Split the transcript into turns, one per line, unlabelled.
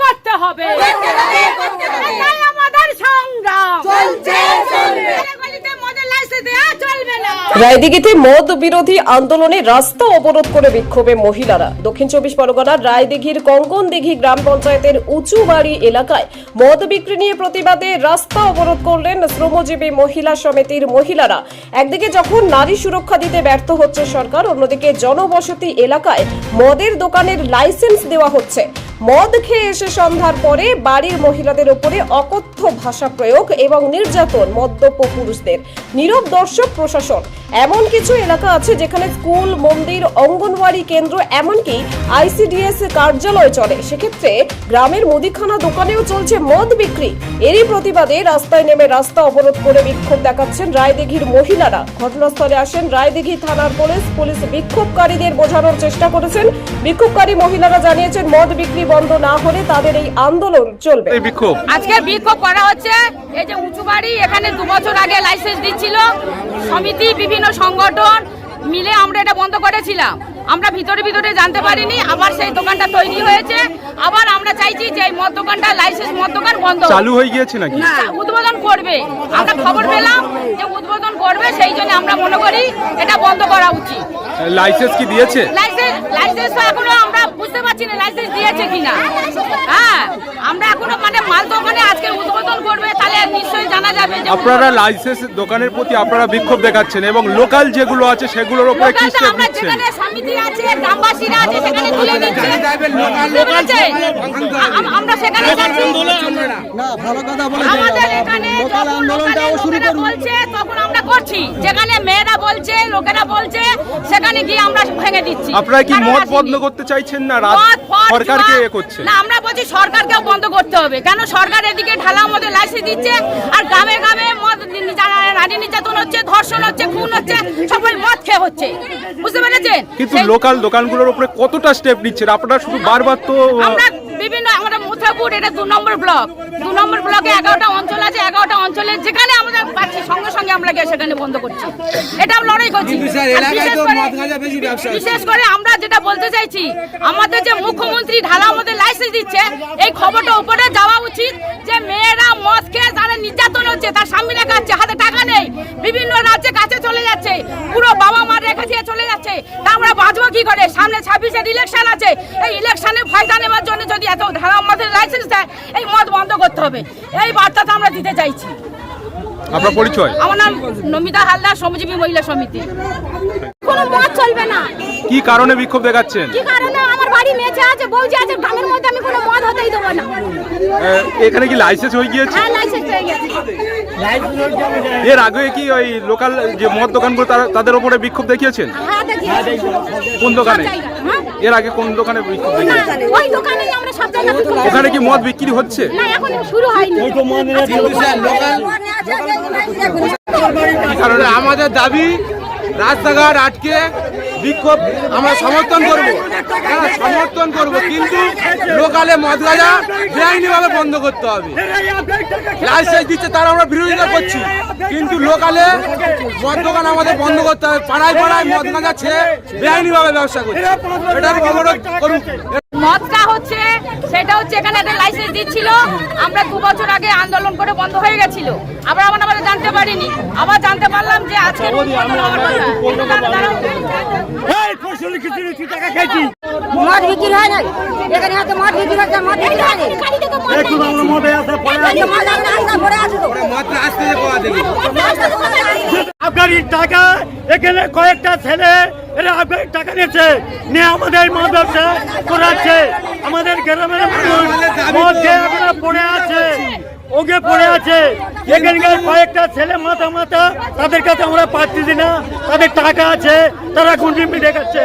করতে হবে সংগ্রাম লাইসেন্স দেওয়া চলবে না
রায়দিঘিতে মদ বিরোধী আন্দোলনে রাস্তা অবরোধ করে বিক্ষোভে মহিলারা। দক্ষিণ চব্বিশ পরগনার রায়দিঘির কঙ্কন দিঘি গ্রাম পঞ্চায়েতের উঁচু বাড়ি এলাকায় মদ বিক্রি নিয়ে প্রতিবাদে রাস্তা অবরোধ করলেন শ্রমজীবী মহিলা সমিতির মহিলারা। একদিকে যখন নারী সুরক্ষা দিতে ব্যর্থ হচ্ছে সরকার, অন্যদিকে জনবসতি এলাকায় মদের দোকানের লাইসেন্স দেওয়া হচ্ছে। মদ খেয়ে এসে সন্ধ্যার পরে বাড়ির মহিলাদের উপরে অকথ্য ভাষা প্রয়োগ এবং নির্যাতন মদ্যপ পুরুষদের। নীরব দর্শক, প্রশাসন, এমন কিছু এলাকা আছে যেখানে স্কুল, মন্দির, অঙ্গনওয়াড়ি কেন্দ্র এমনকি আইসিডিএস কার্যালয় চলে। সেক্ষেত্রে গ্রামের মুদিখানা দোকানেও চলছে মদ বিক্রি। এরই প্রতিবাদে রাস্তায় নেমে রাস্তা অবরোধ করে বিক্ষোভ দেখাচ্ছেন রায়দিঘির মহিলারা। ঘটনাস্থলে আসেন রায়দিঘি থানার পুলিশ। পুলিশ বিক্ষোভকারীদের বোঝানোর চেষ্টা করেছেন। বিক্ষোভকারী মহিলারা জানিয়েছেন, মদ বিক্রি বন্ধ না হলে তাদের এই আন্দোলন চলবে।
এই বিক্ষোভ।
আজকে বিক্ষোভ করা হচ্ছে। এই যে উঁচু বাড়ি এখানে দু বছর আগে লাইসেন্স দিচ্ছিল। সমিতি বিভিন্ন সংগঠন মিলে আমরা এটা বন্ধ করেছিলাম। আমরা ভিতরে ভিতরে জানতে পারিনি আবার সেই দোকানটা তৈরি হয়েছে। আবার আমরা চাইছি যে এই মদ দোকানটা লাইসেন্স মদ দোকান বন্ধ
চালু হয়ে গিয়েছে নাকি?
না, উদ্বোধন করবে। আমরা খবর পেলাম যে উদ্বোধন করবে সেই জন্য আমরা মনে করি এটা বন্ধ করা উচিত।
লাইসেন্স কি দিয়েছে?
লাইসেন্স লাইসেন্স তো এখনও আমরা বুঝতে পারছি না লাইসেন্স দিয়েছে কিনা। হ্যাঁ আমরা এখনও মানে মাল দোকানে আজকে উদ্বোধন করবে তাহলে নিশ্চয়ই জানা যাবে
আপনারা লাইসেন্স দোকানের প্রতি আপনারা বিক্ষোভ দেখাচ্ছেন এবং লোকাল যেগুলো আছে সেগুলোর উপরে কি স্টেপ নিচ্ছেন
যেখানে সমিতি আছে গ্রামবাসীরা আছে সেখানে তুলে দিচ্ছে। বুঝতে পেরেছেন? আম- আমরা সেখানে যাচ্ছি।
না ভালো কথা বলেছেন
আমাদের এখানে
লোকাল আন্দোলনটাও শুরু করুন।
বলছে তখন আমরা করছি। যেখানে মেয়েরা বলছে লোকেরা বলছে সেখানে গিয়ে আমরা ভেঙে দিচ্ছি।
আপনারা কি বন্ধ করতে চাইছেন না? রাত
মদ, ফদ,
সরকারকে এ করছে।
না আমরা বলছি সরকারকেও বন্ধ করতে হবে। কেন? সরকার এদিকে ঢালা মধ্যে লাইসেন্স দিচ্ছে আর গ্রামে গ্রামে মদ নির্যাতন হচ্ছে ধর্ষণ হচ্ছে খুন হচ্ছে সবাই মদ খেয়ে হচ্ছে। বুঝতে পেরেছেন?
কিন্তু লোকাল দোকানগুলোর উপরে কতটা স্টেপ নিচ্ছেন? আপনারা শুধু বারবার তো
বিভিন্ন আমরা মুথাপুর এটা দু নম্বর ব্লক। দু নম্বর ব্লকে এগারোটা অঞ্চল আছে এগারোটা অঞ্চলে যেখানে আমরা পাচ্ছি সঙ্গে সঙ্গে আমরা গিয়ে সেখানে বন্ধ করছি। এটা লড়াই করছি। বিশেষ করে- আমরা যেটা বলতে চাইছি আমাদের যে মুখ্যমন্ত্রী ঢালা আমাদের লাইসেন্স দিচ্ছে এই খবরটা উপরে যাওয়া উচিত যে মেয়েরা মদ খেয়ে তারা নির্যাতন হচ্ছে তার স্বামীরা খাচ্ছে হাতে টাকা নেই। বিভিন্ন রাজ্যে কাছে চলে যাচ্ছে পুরো বাবা মা রেখে দিয়ে চলে যাচ্ছে তা আমরা বাঁচবো কি করে? সামনে ছাব্বিশের ইলেকশন আছে। এই ইলেকশনে ফায়দা নেওয়ার জন্য যদি এত ধারা মদের লাইসেন্স দেয় এই মদ বন্ধ করতে হবে। এই বার্তা তো আমরা দিতে চাইছি।
আপনার পরিচয়?
আমার নাম নমিতা হালদার শ্রমজীবী মহিলা সমিতি। কোনো মদ চলবে না।
কি কারণে বিক্ষোভ দেখাচ্ছেন?
কি কারণে আমার বাড়ি মেয়েছে আছে বউজি আছে গ্রামের মধ্যে আমি কোনো মদ হতেই দেবো না।
এখানে কি লাইসেন্স হয়ে গিয়েছে?
হ্যাঁ লাইসেন্স হয়ে গেছে
এর আগে কি ওই লোকাল যে মদ দোকানগুলো তারা- তাদের উপরে বিক্ষোভ দেখিয়েছেন?
হ্যাঁ দেখি
কোন দোকানে?
হ্যাঁ?
এর আগে কোন দোকানে বিক্ষোভ দেখিয়েছেন?
ওই দোকানেই আমরা সব জায়গায়
ওখানে কি মদ বিক্রি হচ্ছে?
না এখন শুরু হয়নি।
কি কারণে
আমাদের দাবি রাস্তাঘাট আটকে বিক্ষোভ আমরা সমর্থন করব। হ্যাঁ সমর্থন করব। কিন্তু লোকালে মদ গাঁজা বেআইনিভাবে বন্ধ করতে হবে। লাইসেন্স দিচ্ছে তারা, আমরা বিরোধিতা করছি। কিন্তু লোকালে মদ দোকান আমাদের বন্ধ করতে হবে। পাড়ায় পাড়ায় মদ গাঁজা ছেড়ে বেআইনিভাবে ব্যবসা করছে। এটার অবরোধ করুক
মদটা হচ্ছে হচ্ছে এখানে একটা লাইসেন্স দিচ্ছিল। আমরা দু বছর আগে আন্দোলন করে বন্ধ হয়ে গেছিল। আবার আমরা আবার জানতে পারিনি। আবার জানতে পারলাম যে আজকে তারা-
মদ বিক্রি হয় না এখানে হয়তো মদ বিক্রি হচ্ছে মদ বিক্রি হয় আমরা
আফগানির টাকা এখানে কয়েকটা ছেলে এরা আফগানি টাকা নিয়েছে। নিয়ে আমাদের মদ ব্যবসা করাচ্ছে আমাদের গ্রামের খেয়ে এখনও পড়ে আছে ওকে পড়ে আছে। এখানকার কয়েকটা ছেলে মাথা মাথা তাদের কাছে আমরা পাচ্ছি না। তাদের টাকা আছে তারা গুন্ডি দেখাচ্ছে।